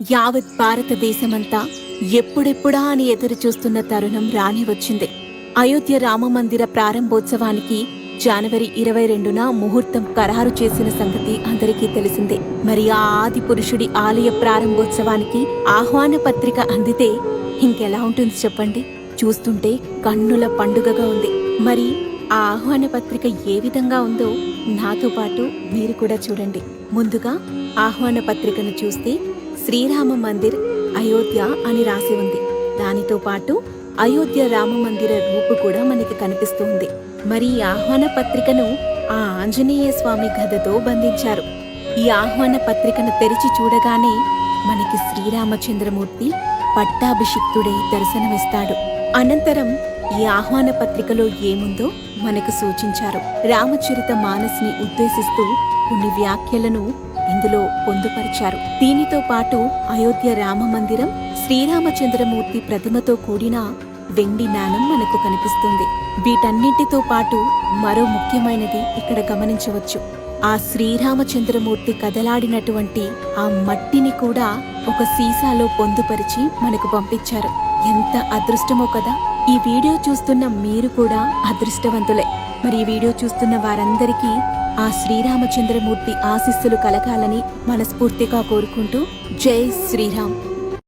యావత్ భారతదేశమంతా ఎప్పుడెప్పుడా అని ఎదురు చూస్తున్న తరుణం రాని వచ్చింది అయోధ్య రామమందిర ప్రారంభోత్సవానికి జనవరి ఇరవై రెండున ముహూర్తం ఖరారు చేసిన సంగతి అందరికీ తెలిసిందే. మరి ఆ ఆది పురుషుడి ఆలయ ప్రారంభోత్సవానికి ఆహ్వాన పత్రిక అందితే ఇంకెలా ఉంటుంది చెప్పండి? చూస్తుంటే కన్నుల పండుగగా ఉంది. మరి ఆ ఆహ్వాన పత్రిక ఏ విధంగా ఉందో నాతో పాటు మీరు కూడా చూడండి. ముందుగా ఆహ్వాన పత్రికను చూస్తే శ్రీరామ మందిర్ అయోధ్య అని రాసి ఉంది. దానితో పాటు అయోధ్య రామ మందిర రూపు కూడా మనకి కనిపిస్తుంది. మరి ఈ ఆహ్వాన పత్రికను ఆ ఆంజనేయ స్వామి గదతో బంధించారు. ఈ ఆహ్వాన పత్రికను తెరిచి చూడగానే మనకి శ్రీరామచంద్రమూర్తి పట్టాభిషిక్తుడై దర్శనమిస్తాడు. అనంతరం ఈ ఆహ్వాన పత్రికలో ఏముందో మనకు సూచించారు. రామచరిత మానస్ని ఉద్దేశిస్తూ కొన్ని వ్యాఖ్యలను ఇందులో పొందుపరిచారు. దీనితో పాటు అయోధ్య రామ మందిరం శ్రీరామచంద్రమూర్తి ప్రతిమతో కూడిన వెండి నాణం మనకు కనిపిస్తుంది. వీటన్నింటితో పాటు మరో ముఖ్యమైనది ఇక్కడ గమనించవచ్చు. ఆ శ్రీరామచంద్రమూర్తి కదలాడినటువంటి ఆ మట్టిని కూడా ఒక సీసాలో పొందుపరిచి మనకు పంపించారు. ఎంత అదృష్టమో కదా! ఈ వీడియో చూస్తున్న మీరు కూడా అదృష్టవంతులే. మరి ఈ వీడియో చూస్తున్న వారందరికీ ఆ శ్రీరామచంద్రమూర్తి ఆశీస్సులు కలగాలని మనస్ఫూర్తిగా కోరుకుంటూ జై శ్రీరామ్.